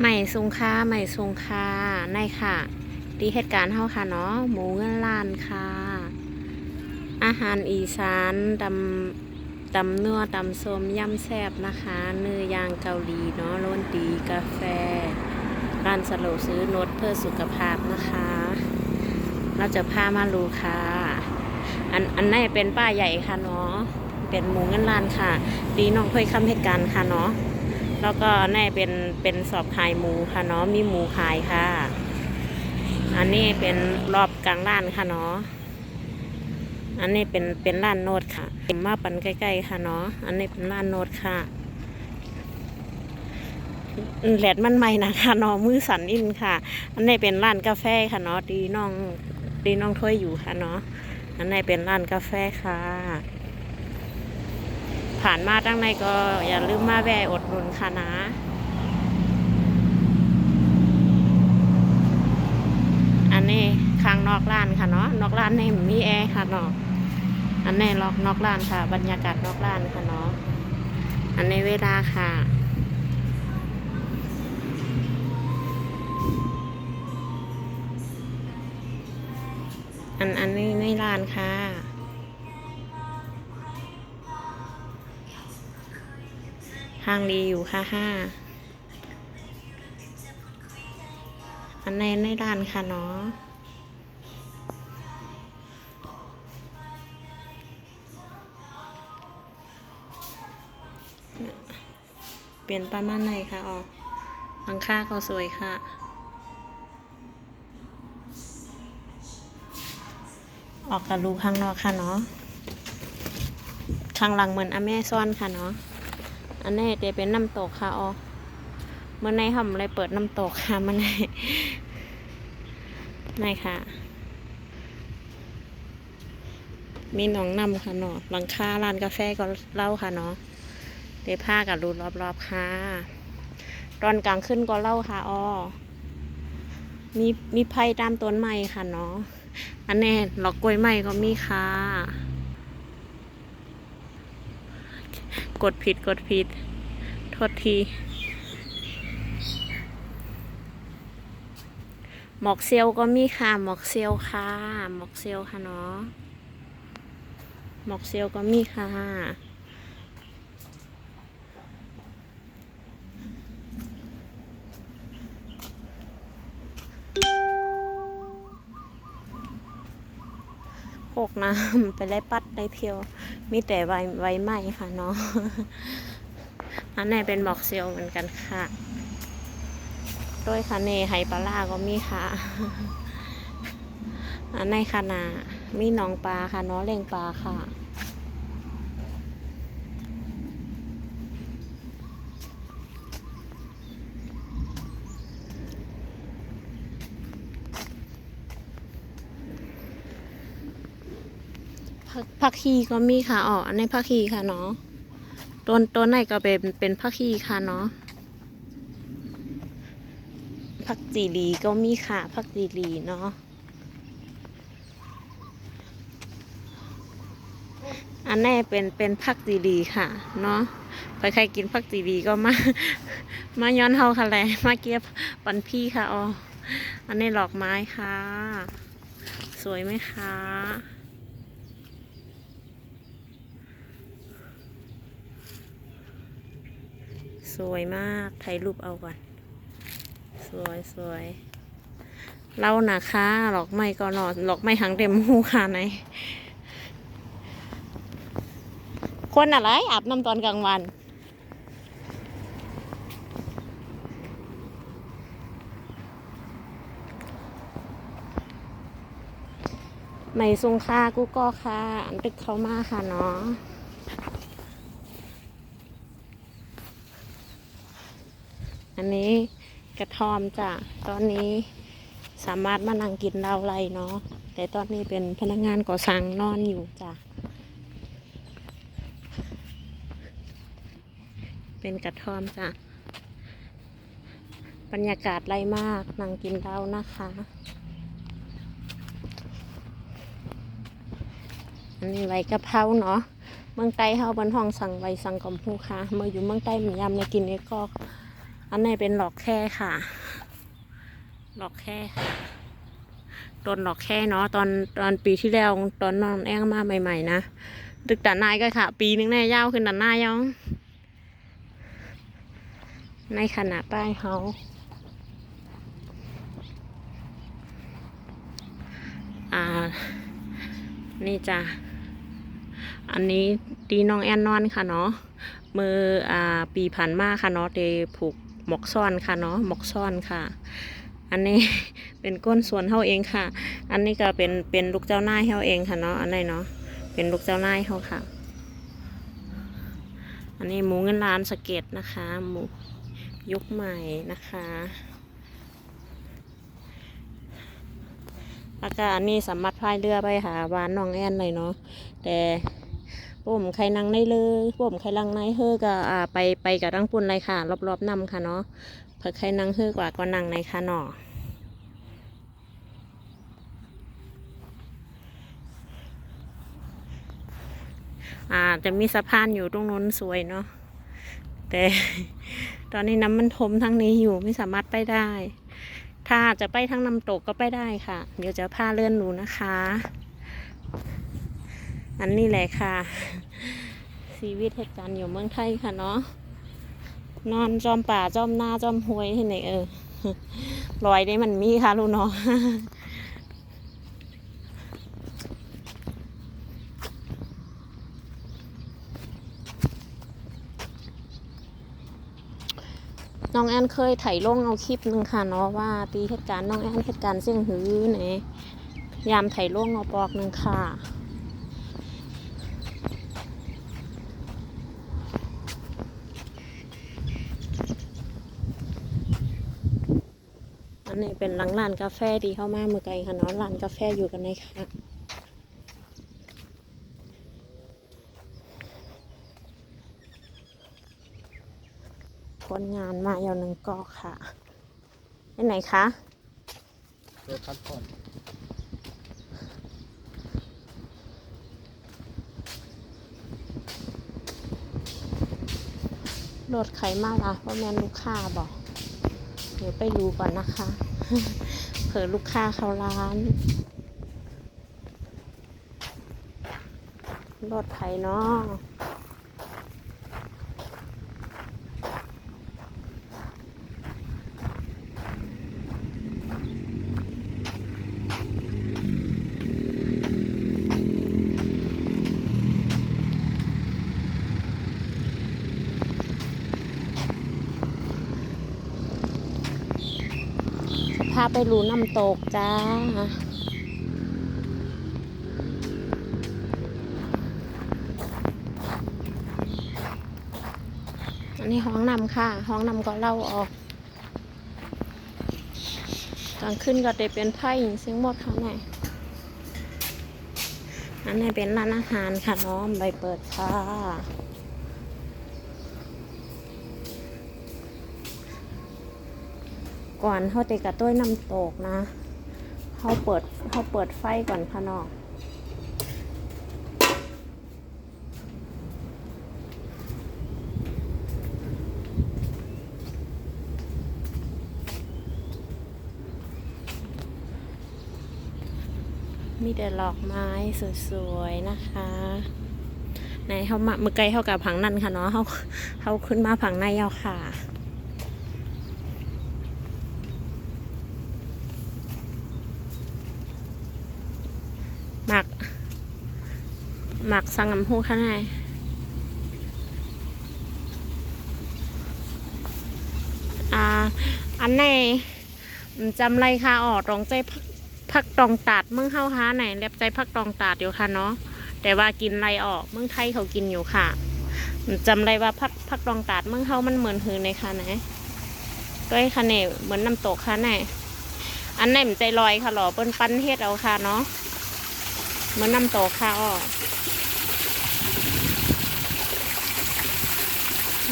ใหม่สุงค่าใหม่สุงค่าในค่ะ ดีเหตุการณ์เฮาค่ะเนาะหมูเงินล้านค่ะ อาหารอีสานตำตำเนื้อตำส้มยำแซบนะคะ เนื้อย่างเกาหลีเนาะโรนตีกาแฟ ร้านสโลซื้อนดเพื่อสุขภาพนะคะ เราจะพามาลูค่ะ อันอันนี้เป็นป้าใหญ่ค่ะเนาะเป็นหมูเงินล้านค่ะ ดีน้องเคยคำเหตุการณ์ค่ะเนาะ แล้วก็แน่เป็นเป็นสอบขายหมูค่ะเนาะมีหมูขายค่ะ อันนี้เป็นรอบกลางร้านค่ะเนาะอันนี้เป็นเป็นร้านโนดค่ะมาปันใกล้ๆค่ะเนาะอันนี้เป็นร้านโนดค่ะแหลดมันใหม่นะคะเนาะมือสันอินค่ะ อันนี้เป็นร้านกาแฟค่ะเนาะดีน้องดีน้องถ้วยอยู่ค่ะเนาะอันนี้เป็นร้านกาแฟค่ะ ผ่านมาตั้งในก็อย่าลืมมาแวะอดหนุนค่ะนะอันนี้ข้างนอกร้านค่ะเนาะนอกร้านนี่มีแอร์ค่ะเนาะอันนี้ล็อกนอกร้านค่ะ บรรยากาศนอกร้านค่ะเนาะอันนี้เวลาค่ะอันอันนี้ในร้านค่ะ ห้างดีอยู่ค่ะห้าอันในในร้านค่ะเนาะเปลี่ยนประมาณไหนคะออกหลังคาก็สวยค่ะออกกับรูข้างนอกค่ะเนาะ ข้างหลังเหมือนอเมซอนค่ะเนาะ อันนี้จะเป็นน้ำตกค่ะอ๋อเมื่อในทำอะไรเปิดน้ำตกค่ะมันในในค่ะ มีหนองน้ำค่ะเนาะหลังคาร้านกาแฟก็เล่าค่ะเนาะเดผ้ากับรูรอบๆค่ะ ตอนกลางขึ้นก็เล่าค่ะอ๋อมีมีไผ่ตามต้นไม้ค่ะเนาะอันนี้หลอกกล้วยไม้ก็มีค่ะ กดผิดกดผิด ทษที หมอกเซียวก็มีค่ะ หมอกเซียวค่ะ หมอกเซียวค่ะเนาะ หมอกเซียวก็มีค่ะโคกน้ำไปได้ปัดได้เพียว มีแต่ใบใบไม้ค่ะเนาะ อันไหนเป็นหมอกเซียวเหมือนกันค่ะ ด้วยค่ะเนไฮปลาร่าก็มีค่ะ อันในคณะมีหนองปลาค่ะน้อเลงปลาค่ะผักผักชีก็มีค่ะอ๋ออันนี้ผักชีค่ะเนาะ ต้นต้นไหนก็เป็นเป็นผักชีค่ะเนาะผักจีรีก็มีค่ะผักจีรีเนาะอันนี้เป็นเป็นผักจีรีค่ะเนาะใครกินผักจีรีก็มามาย้อนเฮาค่ะแหละมาเก็บปันพี่ค่ะอ๋ออันนี้ดอกไม้ค่ะ สวยไหมคะ สวยมากถ่ายรูปเอาก่อน สวยสวยเรานะคะหลอกไม่ก็นอนหลอกไม่หังเต็มหูค่ะไหนคนอะไรอาบน้ำตอนกลางวันไม่ทรงค่ากูก็ค่ะอันตึกเขามาค่ะเนาะ อันนี้กระทอมจ้ะตอนนี้สามารถมานั่งกินเหล้าไรเนาะแต่ตอนนี้เป็นพนักงานก่อสร้างนอนอยู่จ้ะเป็นกระทอมจ้ะบรรยากาศไรมากนั่งกินเหล้านะคะ อันนี้ไว้กะเพราเนาะเมืองใต้เฮาบนห้องสั่งไว้สั่งกอมพูค่ะเมื่ออยู่เมืองใต้มันยำในกินนี่ก็อั อันนี้เป็นหลอกแค่ค่ะ หลอกแค่ค่ะต้นหลอกแค่เนาะตอนตอนปีที่แล้วตอนน้องแองมาใหม่ ๆ นะตึกด่านนายก็ค่ะ ปีนึงแน่ยาวขึ้นด่านนายยังในขณะป้ายเขาอ่า นี่จ้ะ อันนี้ตีน้องแอนนอนค่ะเนาะมืออ่าปีผ่านมาค่ะเนาะเดผูก หมกซ่อนค่ะเนาะหมกซ่อนค่ะ อันนี้เป็นก้นส่วนเฮาเองค่ะ อันนี้ก็เป็นเป็นลูกเจ้านายเฮาเองค่ะเนาะอันนี้เนาะเป็นลูกเจ้านายเฮาค่ะ อันนี้หมูเงินล้านสะเก็ตนะคะหมูยุคใหม่นะคะแล้วก็อันนี้สามารถพายเรือไปหาบ้านน้องแอนเลยเนาะแต่ ผมใครนั่งในเลยผมใครนั่งในเฮอก็อ่าไปไปกับตั้งปุ่นเลยค่ะ รอบๆนำค่ะเนาะเผื่อใครนั่งเฮอกว่าก็นั่งในค่ะเนาะอ่าจะมีสะพานอยู่ตรงนู้นสวยเนาะแต่ตอนนี้น้ำมันทมทางนี้อยู่ไม่สามารถไปได้ ถ้าจะไปทางน้ำตกก็ไปได้ค่ะ เดี๋ยวจะพาเลื่อนหนูนะคะ อันนี้แหละค่ะชีวิตเหตุการณ์อยู่เมืองไทยค่ะเนาะนอนจอมป่าจอมหน้าจอมห้วยที่ไหนเออรอยได้มันมีค่ะลูกเนาะน้องแอนเคยถ่ายลงเอาคลิปหนึ่งค่ะเนาะว่าตีเหตุการณ์น้องแอนเหตุการณ์เสี่ยงหือไหนยามถ่ายลงเอาปอกหนึ่งค่ะ นนี้เป็นหลังร้านกาแฟดีเข้ามาเมื่อไกลค่ะเนาะร้านกาแฟอยู่กันในค่ะคนงานมาอยู่หนึ่งกอค่ะไปไหนคะเพื่อพักผ่อนรถใครมาล่ะว่าะแม่นลูกค้าบอก เดี๋ยวไปดูก่อนนะคะ เผื่อลูกค้าเข้าร้านรถไถเนาะาไปรูน้ำตกจ้า อันนี้ห้องนำค่ะ ห้องนำก็เล่าออกกลางคืนก็จะเป็นไพ่เสียงหมดค่ะแม่อันนี้เป็นร้านอาหารค่ะน้องใบเปิดค่ะ ก่อนเขาเตะกระต้วยน้ำตกนะเขาเปิดเขาเปิดไฟก่อนค่ะน้องมีแต่ดอกไม้สวยๆนะคะในเขามาเมื่อไกลเขากับผังนั่นค่ะเนาะเขาเขาขึ้นมาผังในเอาค่ะ หมัก หมักสังกำพูข้างในอ่า อันไหนจำไรค่ะออกตรงใจพักตองตัดเมืองเฮาฮาไหนเล็บใจพักตองตัดอยู่ค่ะเนาะแต่ว่ากินไรออกเมืองไทยเขากินอยู่ค่ะจำไรว่าพักพักตองตัดเมืองเฮามันเหมือนหือในค่ะไหนก็ไอ้ค่ะเนี่ยเหมือนน้ำตกค่ะไหนอันไหนมันใจลอยค่ะหรอเปิ้นปั้นเฮ็ดเอาค่ะเนาะ มันน้ำตกค่ะอ้อ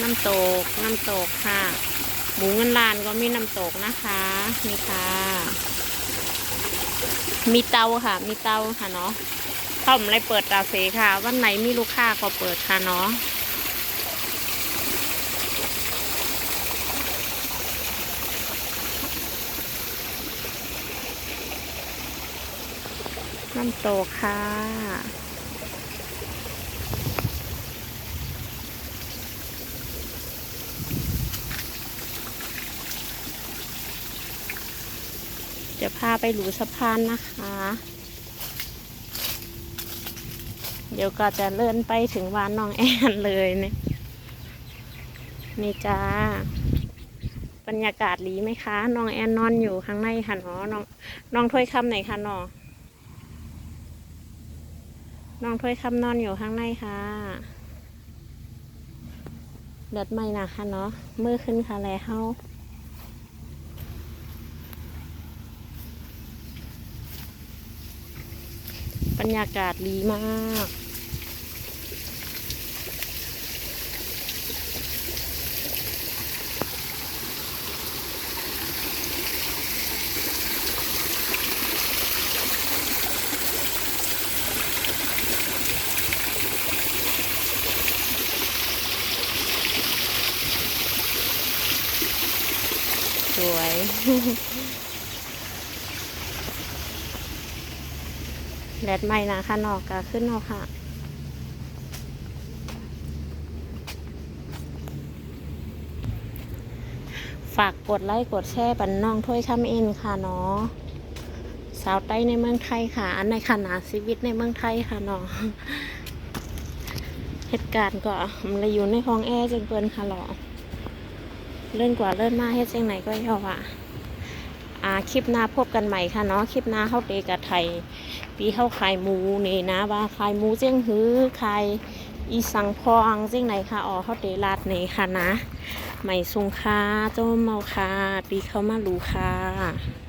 น้ำตก น้ำตกค่ะ หมูเงินล้านก็มีน้ำตกนะคะนี่ค่ะ มีเตาค่ะ มีเตาค่ะเนาะเข้าผมเลยเปิดตาเสค่ะ วันไหนมีลูกค้าก็เปิดค่ะเนาะ น้ำตกค่ะ จะพาไปหลูสะพานนะคะ เดี๋ยวก็จะเลื่อนไปถึงวานน้องแอนเลยเนี่ยนี่จ้าบรรยากาศดีไหมคะ น้องแอนนอนอยู่ข้างในค่ะเนาะน้องน้องถ้วยคำไหนคะน้อง น้องถ้วยคำนอนอยู่ข้างในค่ะเดือดไหมนะคะเนาะมือขึ้นค่ะแล้วเฮาบรรยากาศดีมาก สวย แดดใหม่นะคะนอกกาขึ้นนาะค่ะฝากกดไลค์กดแชร์บันน้องถ้วยคำเอ็นค่ะเนาะสาวใต้ในเมืองไทยค่ะ อันในขนาดชีวิตในเมืองไทยค่ะเนาะเหตุการณ์ก็มันเลยอยู่ในห้องแอร์จนเกินค่ะหรอเลื่อนกว่าเลื่อนมาเฮ็ดจังไหนก็ยอว่ะ อ่าคลิปหน้าพบกันใหม่ค่ะเนาะคลิปหน้าเข้าเตกะไทย ปีเข้าขายหมูนี่นะว่าขายหมูเจ้งหื้อขายอีสังพองเจ้งไหนค่ะอ๋อเข้าเตลาดไหนค่ะนะใหม่สุงค่าเจ้าเมาค่ะปีเข้ามาลูค่ะ